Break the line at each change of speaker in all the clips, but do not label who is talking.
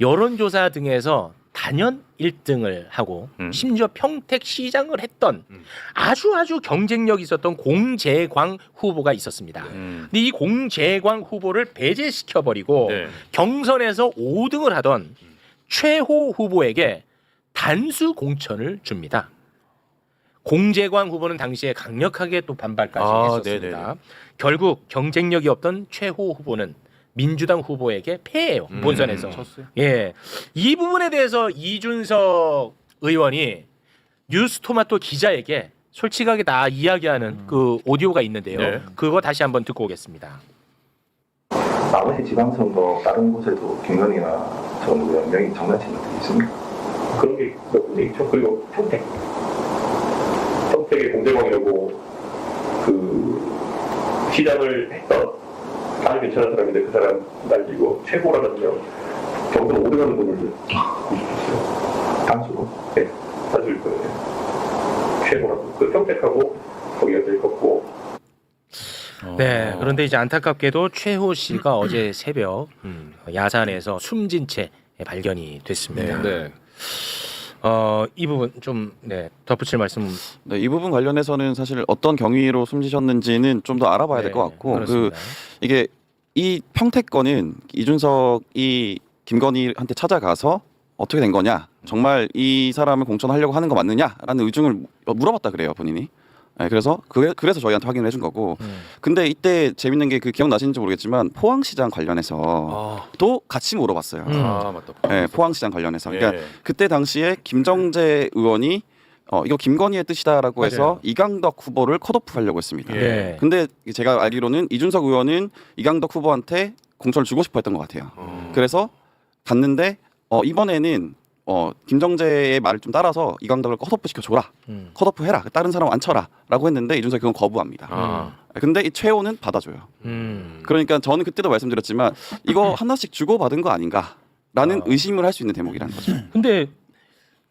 여론조사 등에서 단연 1등을 하고
음.
심지어 평택 시장을 했던
음.
아주 아주 경쟁력 있었던 공재광 후보가 있었습니다.
음.
근데 이 공재광 후보를 배제시켜 버리고
네.
경선에서 5등을 하던 최호 후보에게 단수 공천을 줍니다. 공재광 후보는 당시에 강력하게 또 반발까지
아,
했었습니다.
네네네.
결국 경쟁력이 없던 최호 후보는 민주당 후보에게 패해요
음.
본선에서. 예, 이 부분에 대해서 이준석 의원이 뉴스토마토 기자에게 솔직하게 다 이야기하는 그 오디오가 있는데요.
네.
그거 다시 한번 듣고 오겠습니다.
나머지 지방선거 다른 곳에도 김건희나 전 의원 명의 장난치는 분이 있습니까?
그런 게몇 군데 있죠. 그리고 평택. 평택의 공대광이라고 그 시장을 했던 아주 괜찮은 사람인데 그 사람 날리고 최고라면요. 5등 하는 분을 있었어요.
단수로
네, 사실 거예요. 최고라고. 그 평택하고 거기가 제일 컸고
네, 그런데 이제 안타깝게도 최호 씨가 어제 새벽
음.
야산에서 숨진 채 발견이 됐습니다.
네.
어, 이 부분 좀 네, 덧붙일 말씀
네, 이 부분 관련해서는 사실 어떤 경위로 숨지셨는지는 좀 더 알아봐야 될것
네,
같고 그
그렇습니다.
이게 이 평택 건은 이준석이 김건희한테 찾아가서 어떻게 된 거냐 정말 이 사람을 공천하려고 하는 거 맞느냐라는 의중을 물어봤다 그래요 본인이 네, 그래서 그래, 그래서 저희한테 확인을 해준 거고
음.
근데 이때 재밌는 게 그 기억나시는지 모르겠지만 포항시장 관련해서
아,
또 같이 물어봤어요
음.
아 맞다.
네, 포항시장 관련해서 그러니까
예.
그때 당시에 김정재 의원이 어 이거 김건희의 뜻이다라고
맞아요.
해서 이강덕 후보를 컷오프 하려고 했습니다.
예.
네.
근데 제가 알기로는 이준석 의원은 이강덕 후보한테 공천을 주고 싶어 했던 것 같아요.
음.
그래서 갔는데 어 이번에는 어 김정재의 말을 좀 따라서 이강덕을 컷오프 시켜 줘라.
음.
컷오프 해라. 다른 사람 안 쳐라라고 했는데 이준석이 그건 거부합니다.
아.
근데 이 최호는 받아줘요.
음.
그러니까 저는 그때도 말씀드렸지만 이거 하나씩 주고 받은 거 아닌가라는
아.
의심을 할 수 있는 대목이라는 거죠.
근데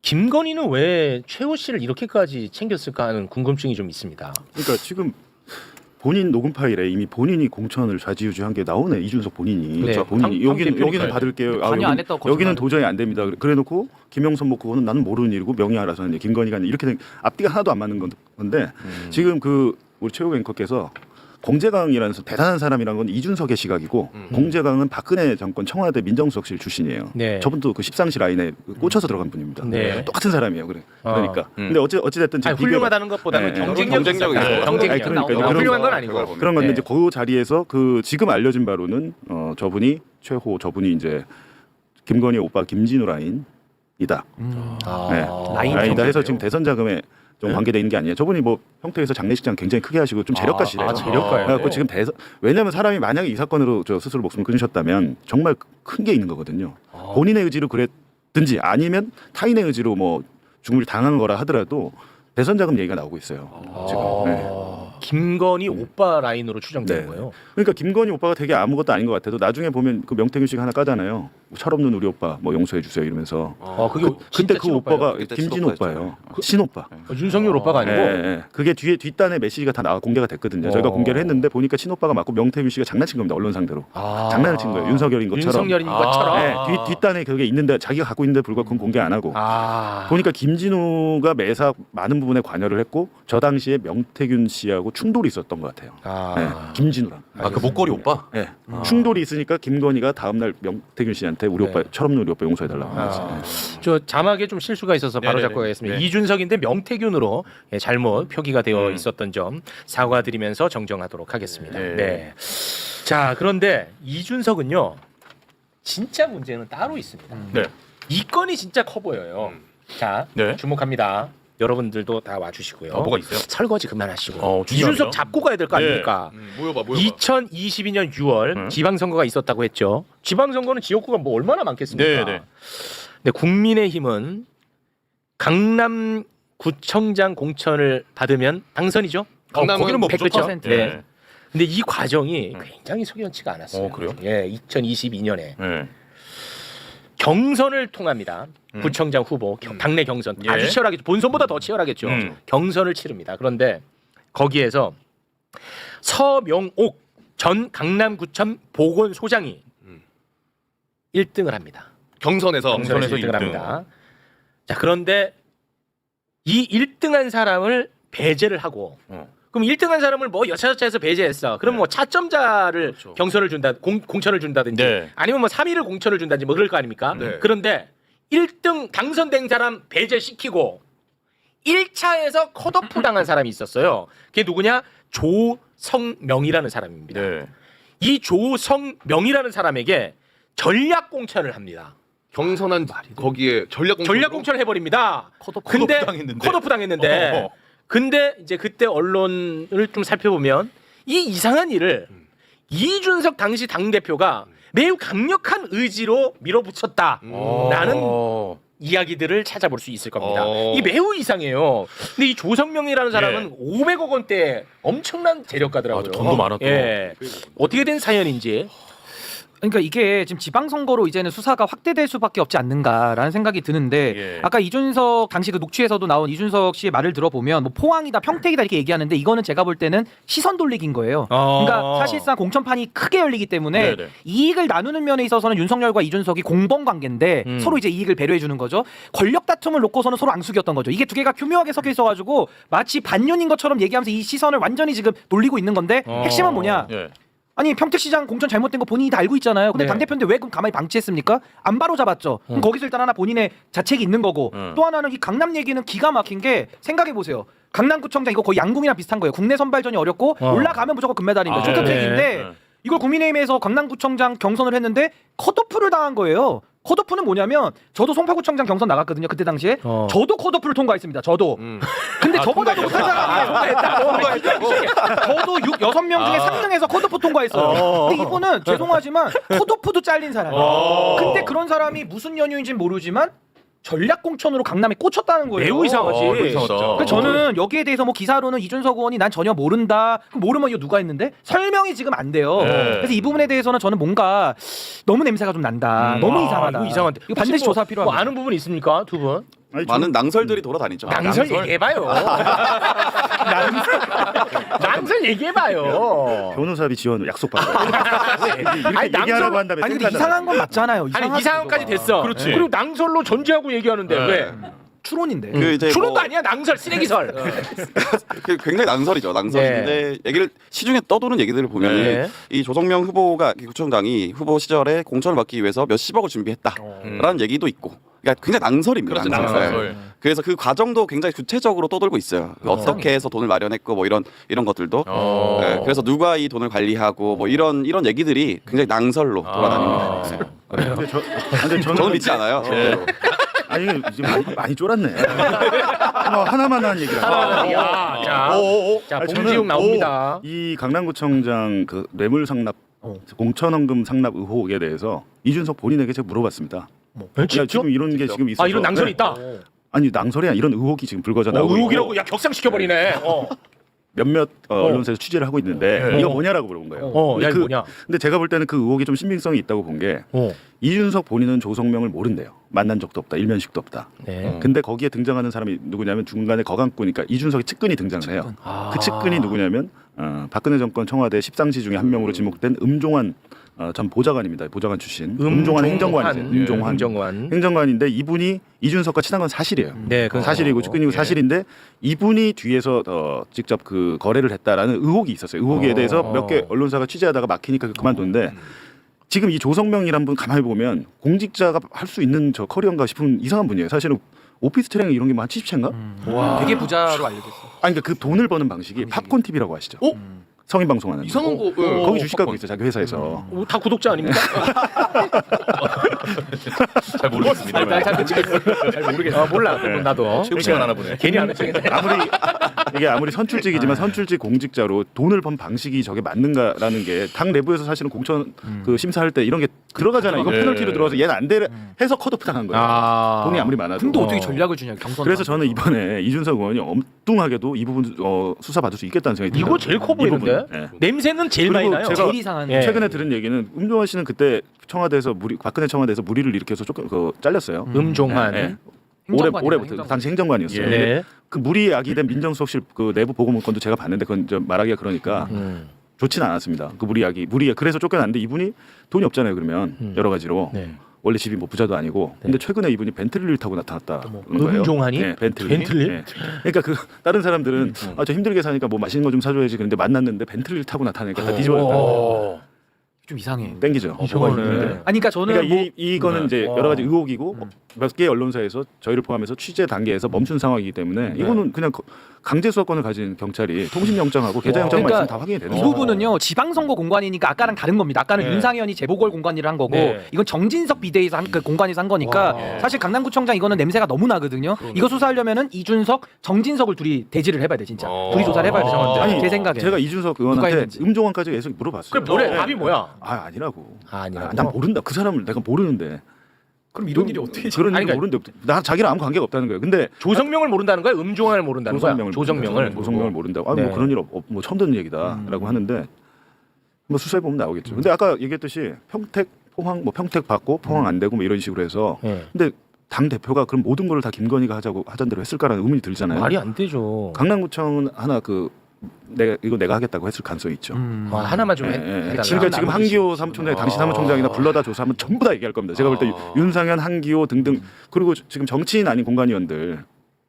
김건희는 왜 최호 씨를 이렇게까지 챙겼을까 하는 궁금증이 좀 있습니다.
그러니까 지금 본인 녹음 파일에 이미 본인이 공천을 좌지우지한 게 나오네 이준석 본인이
그렇죠.
본인이
당-
여기는
당대표니까요.
여기는 받을게요. 아,
관여 안
여기,
했다고 거짓말
여기는 도저히 안 됩니다. 그래- 그래놓고 김영선 뭐 그거는 나는 모르는 일이고 명의 알아서 하는 일. 김건희가 아니라 이렇게 된 앞뒤가 하나도 안 맞는 건- 건데
음.
지금 그 우리 최호 앵커께서 공재강이라는 사- 대단한 사람이라는 건 이준석의 시각이고
음.
공재강은 박근혜 정권 청와대 민정수석실 출신이에요.
네.
저분도 그 십상시 라인에 그 꽂혀서 들어간 분입니다.
네.
똑같은 사람이에요. 그래.
어.
그러니까.
음.
근데 어찌 어찌 됐든 지금
훌륭하다는 것보다는
네, 네.
경쟁력이
경쟁력이. 있어요.
경쟁력.
아니, 그러니까
어,
그런
훌륭한 건
거-
아니고.
그런 건데
네.
이제 그 자리에서 그 지금 알려진 바로는 어 저분이 최호 저분이 이제 김건희 오빠 김진우 라인이다.
아,
네.
라인
라인이다
경쟁이요?
해서 지금 대선 자금에 좀
네.
관계돼 있는 게 아니에요. 저분이 뭐 평택에서 장례식장 굉장히 크게 하시고 좀 재력가시래요.
아, 재력가예요?
그래갖고 지금 대선 왜냐하면 사람이 만약에 이 사건으로 저 스스로 목숨을 끊으셨다면 정말 큰 게 있는 거거든요.
아.
본인의 의지로 그랬든지 아니면 타인의 의지로 뭐 죽음을 당한 거라 하더라도 대선 자금 얘기가 나오고 있어요. 지금.
아,
네.
김건희 오빠 라인으로 추정되는
네.
거예요.
그러니까 김건희 오빠가 되게 아무것도 아닌 것 같아도 나중에 보면 그 명태균 씨가 하나 까잖아요. 철없는 우리 오빠 뭐 용서해 주세요 이러면서.
어, 그게
그,
진짜
그때 그
친오빠예요?
오빠가
그때 친오빠였죠.
오빠예요. 친오빠.
어, 윤석열 오빠가 아니고
예, 예. 그게 뒤에 뒷단에 메시지가 다 나와 공개가 됐거든요. 저희가
어.
공개를 했는데 보니까 친오빠가 맞고 명태균 씨가 장난친 겁니다. 언론 상대로.
아.
장난을 친 거예요. 윤석열인 것처럼.
윤석열인
아.
것처럼.
네, 뒤 뒷단에 그게 있는데 자기가 갖고 있는데 불구하고 그건 공개 안 하고.
아.
보니까 김진우가 매사 많은 부분에 관여를 했고 저 당시에 명태균 씨하고 충돌이 있었던 것 같아요.
아.
네, 김진우랑.
아 그 목걸이 오빠.
네. 충돌이 있으니까 김건희가 다음날 명태균 씨한테 우리
네.
오빠 철없는 우리 오빠 용서해달라고
아.
하지.
저 자막에 좀 실수가 있어서 바로
네네네.
잡고 가겠습니다.
네.
이준석인데 명태균으로 예, 잘못 표기가 되어
음.
있었던 점 사과드리면서 정정하도록 하겠습니다. 네.
네.
자, 그런데 이준석은요. 진짜 문제는 따로 있습니다.
네.
이 건이 진짜 커 보여요.
음.
자,
네.
주목합니다. 여러분들도 다 와주시고요.
아, 뭐가 있어요?
설거지 그만하시고
어, 중요하죠.
이준석 잡고 가야 될거 아닙니까?
네. 음, 모여봐 모여봐.
2022년 6월
음.
지방선거가 있었다고 했죠. 지방선거는 지역구가 뭐 얼마나 많겠습니까?
네, 네.
근데 국민의힘은 강남 구청장 공천을 받으면 당선이죠.
강남은
거기는 뭐
100%.
100%. 네. 근데 이 과정이
음.
굉장히 석연치가 않았어요.
어, 그래요?
예, 2022년에
네.
경선을 통합니다.
음.
구청장 후보 경- 당내 경선
예.
아주 치열하겠죠. 본선보다 더 치열하겠죠.
음.
경선을 치릅니다. 그런데 거기에서 서명옥 전 강남구청 보건소장이
음.
1등을 합니다.
경선에서
경선에서 1등을 합니다. 자 그런데 이 1등한 사람을 배제를 하고
어.
그럼 1등한 사람을 뭐 여차저차해서 배제했어. 그럼 뭐 차점자를
그렇죠.
경선을 준다, 공, 공천을 준다든지
네.
아니면 뭐 3위를 공천을 준다든지 뭐 그럴 거 아닙니까?
네.
그런데 1등 당선된 사람 배제시키고 1차에서 컷오프 당한 사람이 있었어요. 그게 누구냐? 조성명이라는 사람입니다.
네.
이 조성명이라는 사람에게 전략 공천을 합니다.
경선한 거기에 전략 공천
전략 공천을 해버립니다.
컷오프
근데
당했는데.
컷오프 당했는데
어.
근데 이제 그때 언론을 좀 살펴보면 이 이상한 일을
음.
이준석 당시 당 대표가 매우 강력한 의지로 밀어붙였다라는
어.
이야기들을 찾아볼 수 있을 겁니다.
어.
이 매우 이상해요. 근데 이 조성명이라는 사람은 500억 원대 엄청난 재력가더라고요.
예. 맞아, 돈도 많았고.
예. 어떻게 된 사연인지.
그러니까 이게 지금 지방선거로 이제는 수사가 확대될 수밖에 없지 않는가라는 생각이 드는데
예.
아까 이준석 당시 그 녹취에서도 나온 이준석 씨의 말을 들어보면 뭐 포항이다 평택이다 이렇게 얘기하는데 이거는 제가 볼 때는 시선 돌리기인 거예요.
어.
그러니까 사실상 공천판이 크게 열리기 때문에
네네.
이익을 나누는 면에 있어서는 윤석열과 이준석이 공범 관계인데
음.
서로 이제 이익을 배려해 주는 거죠. 권력 다툼을 놓고서는 서로 앙숙이었던 거죠. 이게 두 개가 교묘하게 섞여 있어가지고 마치 반윤인 것처럼 얘기하면서 이 시선을 완전히 지금 돌리고 있는 건데
어.
핵심은 뭐냐?
예.
아니 평택시장 공천 잘못된 거 본인이 다 알고 있잖아요. 근데
네.
당 대표인데 왜 그럼 가만히 방치했습니까? 안 바로 잡았죠. 그럼
음.
거기서 일단 하나 본인의 자책이 있는 거고
음.
또 하나는 이 강남 얘기는 기가 막힌 게 생각해 보세요. 강남구청장 이거 거의 양궁이랑 비슷한 거예요. 국내 선발전이 어렵고
어.
올라가면 무조건 금메달입니다.
아,
쇼트트랙인데
네.
이걸 국민의힘에서 강남구청장 경선을 했는데 컷오프를 당한 거예요. 컷오프는 뭐냐면 저도 송파구청장 경선 나갔거든요. 그때 당시에
어.
저도 컷오프를 통과했습니다. 저도.
음.
근데 저보다도 못한 사람이에요. 저도 6, 6명 중에 3등에서 컷오프 통과했어요. 근데 이분은 죄송하지만 컷오프도 잘린 사람이에요. 근데 그런 사람이 무슨 연유인지는 모르지만 전략 공천으로 강남에 꽂혔다는 거예요.
매우 이상하지.
어, 이거 이상하다.
그래서 저는 여기에 대해서 뭐 기사로는 이준석 의원이 난 전혀 모른다. 그럼 모르면 이거 누가 했는데 설명이 지금 안 돼요.
네.
그래서 이 부분에 대해서는 저는 뭔가 너무 냄새가 좀 난다.
음.
너무
아,
이상하다.
이거 이상한데.
이거 반드시
뭐-
조사 필요합니다.
뭐 아는 부분 있습니까? 두 분?
아니,
많은 낭설들이 돌아다니죠.
낭설 얘기해봐요. 낭설, 낭설 얘기해봐요.
변호사비 지원 약속 이렇게
아니,
얘기하라고
낭설-
한 다음에
아니 근데. 이상한 건 맞잖아요.
아니 이상한까지. 됐어.
그렇지.
그리고 낭설로 전제하고 얘기하는데
네.
왜?
추론인데.
그 이제
추론도
뭐-
아니야 낭설 쓰레기설.
그 굉장히 낭설이죠. 낭설인데 얘기를 시중에 떠도는 얘기들을 보면
네.
은이 조성명 후보가 구청장이 후보 시절에 공천을 받기 위해서 몇십억을 준비했다라는 얘기도 있고, 그러니까 굉장히 낭설입니다.
그렇죠.
낭설.
낭설.
그래서 그 과정도 굉장히 구체적으로 떠돌고 있어요. 어떻게 해서 돈을 마련했고 뭐 이런 이런 것들도.
어.
네, 그래서 누가 이 돈을 관리하고 뭐 이런 이런 얘기들이 굉장히 낭설로 돌아다닙니다. 네.
근데 저, 근데 저는
저는 믿지 않아요. 절대로.
아니 이게 지금 많이, 많이 쫄았네. 뭐 하나만 한 얘기라.
야, 자, 자
아니,
봉지욱
저는
나옵니다.
이 강남구청장 그 뇌물 상납,
어.
공천원금 상납 의혹에 대해서 이준석 본인에게 제가 물어봤습니다.
뭐,
야, 지금 이런 게 지금 있어.
아 이런 낭설이 있다.
아니 낭설이 아니라 이런 의혹이 지금 불거져
어,
나오고
의혹이라고
있고
야 격상시켜 버리네. 어,
몇몇 어, 언론사에서 취재를 하고 있는데
네.
이거
어.
뭐냐라고 물어본 거예요.
어, 야
근데
이거
그,
뭐냐?
근데 제가 볼 때는 그 의혹이 좀 신빙성이 있다고 본 게
어,
이준석 본인은 조성명을 모른대요. 만난 적도 없다. 일면식도 없다.
네.
근데 거기에 등장하는 사람이 누구냐면 중간에 거강꾼이니까 이준석의 측근이 등장을 해요.
아.
그 측근이 누구냐면 어, 박근혜 정권 청와대 십상시 중에 한 명으로 지목된 음종환 어, 전 보좌관입니다. 보좌관 출신. 음종환 행정관이세요.
예,
음종환
행정관.
행정관인데 이분이 이준석과 친한 건 사실이에요.
네, 그건
사실이고
어,
측근이고
예.
사실인데 이분이 뒤에서 어, 직접 그 거래를 했다라는 의혹이 있었어요. 의혹에
어.
대해서 몇 개 언론사가 취재하다가 막히니까 그만뒀는데 지금 이 조성명이란 분 가만히 보면 공직자가 할 수 있는 저 커리어인가 싶은 이상한 분이에요. 사실은 오피스 트레이닝 이런 게 뭐한 70채인가?
와. 되게 부자로 알려졌어.
아니 그러니까 그 돈을 버는 방식이 팝콘 TV라고 아시죠?
어?
성인 방송하는
이상한 거. 예.
거기 주식 갖고 있어 요 자기 회사에서.
어, 다 구독자 아닙니까?
잘 모르겠습니다.
아, 잘 모르겠어. 잘 모르겠어. 아, 몰라. 그건 나도.
체육 시간 하나 보네.
괜히 아는 척했네.
아무리 이게 아무리 선출직이지만 선출직 공직자로 돈을 번 방식이 저게 맞는가라는 게 당 내부에서 사실은 공천 그 심사할 때 이런 게 들어가잖아요. 이거
네.
페널티로 들어가서 얘는 안 돼. 해서 컷오프 당한 거예요.
아.
돈이 아무리 많아도.
근데
어.
어떻게 전략을 주냐 경선.
그래서 저는 이번에 이준석 의원이 엉뚱하게도 이 부분 어, 수사 받을 수 있겠다는 생각이
이거. 제일
커이
보이는데?
네.
냄새는 제일 많이
그리고
나요.
제가
제일 이상한.
예.
최근에 들은 얘기는 음종환 씨는 그때 청와대에서 무리 박근혜 청와대에서 무리를 일으켜서 조금 그 잘렸어요.
음종환.
네, 네. 올해
행정관이다,
올해부터
행정관.
당시 행정관이었어요.
예.
근데
네.
그 무리 야기된 민정수석실 그 내부 보고 문건도 제가 봤는데 그건 좀 말하기가 그러니까
음.
좋지는 않았습니다. 그 무리 야기 무리 그래서 쫓겨났는데 이분이 돈이 없잖아요. 그러면
음.
여러 가지로
네.
원래 집이 뭐 부자도 아니고 근데 최근에 이분이 벤틀리를 타고 나타났다.
음종하니?
네, 벤틀리.
벤틀리?
네. 그러니까 그 다른 사람들은 아 저 힘들게 사니까 뭐 맛있는 거 좀 사줘야지 그런데 만났는데 벤틀리를 타고 나타나니까 다 뒤집어졌다.
어.
좀 이상해.
땡기죠.
이거는
네.
아니 그러니까 저는
그러니까
뭐
이 이거는 이제
어.
여러 가지 의혹이고
음.
몇개 언론사에서 저희를 포함해서 취재 단계에서 멈춘 상황이기 때문에 이거는 그냥 거- 강제 수사권을 가진 경찰이 통신 영장하고 계좌 영장만
그러니까
있으면 다 확인이 되는
이
거죠.
부분은요 지방선거 공관이니까 아까랑 다른 겁니다. 아까는
네.
윤상현이 재보궐 공관일을 한 거고
네.
이건 정진석 비대위에서 한 그 공관에서 한 거니까
와.
사실 강남구청장 이거는 냄새가 너무 나거든요. 이거 수사하려면은 이준석, 정진석을 둘이 대지를 해봐야 돼 진짜.
어.
둘이 조사를 해봐야 돼.
아니,
아니 제 생각에.
제가 이준석
누가
의원한테
했는지.
음종원까지 계속 물어봤어요.
그래 뭐래?
네.
답이 뭐야?
아 아니라고.
아, 아니라고?
난 모른다. 그 사람을 내가 모르는데.
그럼 이런 일이 어떻게
그런
아니,
일이
그러니까-
모르는데 나 자기랑 아무 관계가 없다는 거예요. 근데
조성명을 모른다는 거야? 음종환을 모른다는 거야?
조성명을
조성명을
모른다. 조성명을 모른다고. 아,
네.
뭐 그런 일 없, 없- 뭐 처음 듣는 얘기다라고 하는데 뭐 수사해 보면 나오겠죠. 근데 아까 얘기했듯이 평택 포항 뭐 평택 받고 포항 안 되고 뭐 이런 식으로 해서
네.
근데 당 대표가 그럼 모든 걸 다 김건희가 하자고 하던 대로 했을까라는 의문이 들잖아요.
말이 안 되죠.
강남구청은 하나 그 내가 이거 내가 하겠다고 했을 가능성이 있죠.
음.
와, 하나만 좀
예,
해.
예.
해달라.
지금 지금 한기호 사무총장, 당시 사무총장이나 불러다 조사하면 전부 다 얘기할 겁니다. 제가 볼때
아.
윤상현, 한기호 등등 그리고 지금 정치인 아닌 공관위원들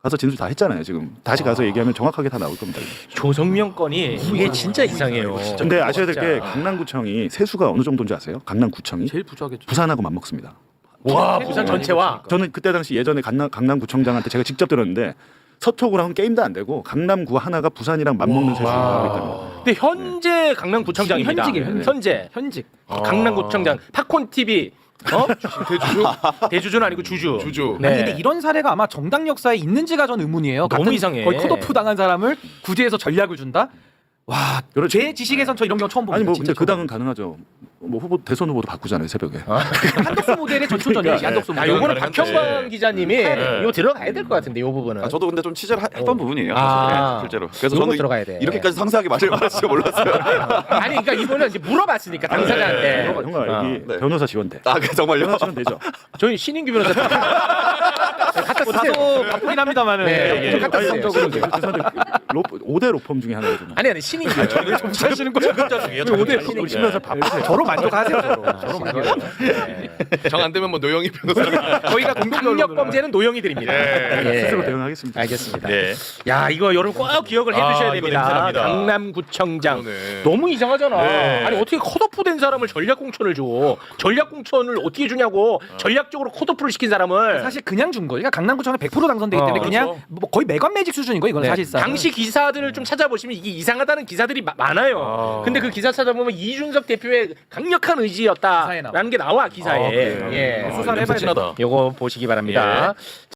가서 진술 다 했잖아요. 지금 다시 가서 얘기하면 정확하게 다 나올 겁니다.
조성명 건이 이게 진짜 이상해요.
근데 아셔야 될 게. 강남구청이 세수가 어느 정도인지 아세요? 강남구청이
제일 부자겠죠.
부산하고 맞먹습니다.
와 부산 전체와
저는 그때 당시 예전에 강남, 강남구청장한테 제가 직접 들었는데 서초구랑 하면 게임도 안 되고 강남구 하나가 부산이랑 맞먹는 세수를 하고 거예요.
근데 현재 강남구청장입니다.
현직이에요, 현직.
현재
현직.
강남구청장 팝콘 TV 어?
대주주?
대주주는 아니고 주주.
주주.
네.
아니 근데 이런 사례가 아마 정당 역사에 있는지가 전 의문이에요.
너무
같은
이상해.
거의 컷오프 당한 사람을 구제해서 전략을 준다. 와,
그렇죠.
제 지식에선 저 이런 경우 처음 봅니다.
아니 뭐
진짜
근데 그 당은 가능하죠. 뭐 후보 대선 후보도 바꾸잖아요 새벽에.
한덕수 모델의 전초 전략이 한덕수
아,
모델.
요거는
가능한데.
박형광 기자님이
네.
이거 들어가야 될 것 같은데 요 부분은.
아, 저도 근데 좀 취재를 하- 했던
어.
부분이에요.
아.
사실. 네, 실제로. 그래서
요거
저는
들어가야 돼.
이렇게까지 상세하게 말을 말할지 몰랐어요.
아니 그러니까 이분은 이제 물어봤으니까 당사자한테.
형아
어.
여기
네.
변호사 지원돼.
아, 그 정말요?
변호사 지원 되죠.
저희 신인규 변호사 갖다 쓰세요.
다소 바쁘긴 합니다만은.
네,
예.
좀 갖다 쓰세요.
적으로 죄송한데 로, 5대 로펌 중에 하나거든요.
아니 아니 신인규.
좀 하시는 거죠?
오대
우리 신변사 바쁘세요.
저로 만족하세요. 저로. 저로 만족.
정안 되면 뭐 노영희 변호사.
저희가 공동
강력 범죄는 노영이 드립니다. 예.
스스로 대응하겠습니다.
알겠습니다.
네.
야 이거 여러분 꼭 기억을 해두셔야
아, 이거
됩니다.
냄새납니다.
강남구청장
그러네.
너무 이상하잖아.
네.
아니 어떻게 컷오프 된 사람을 전략공천을 줘? 전략공천을 어떻게 주냐고 전략적으로 컷오프를 시킨 사람을
사실 그냥 준 거예요. 그러니까 강남구청에 100% 당선되기 때문에
어,
그냥
그렇죠.
뭐 거의 매관 매직 수준인 거예요. 이건
네.
사실상.
당시 기사들을 좀 찾아보시면 이게 이상하다는 기사들이 마- 많아요.
아.
근데 그 기사 찾아보면 이준석 대표의 강력한 의지였다라는. 게 나와 기사에.
아, 그래요?
예.
수사를 해봐야
진하다.
요거 보시기 바랍니다.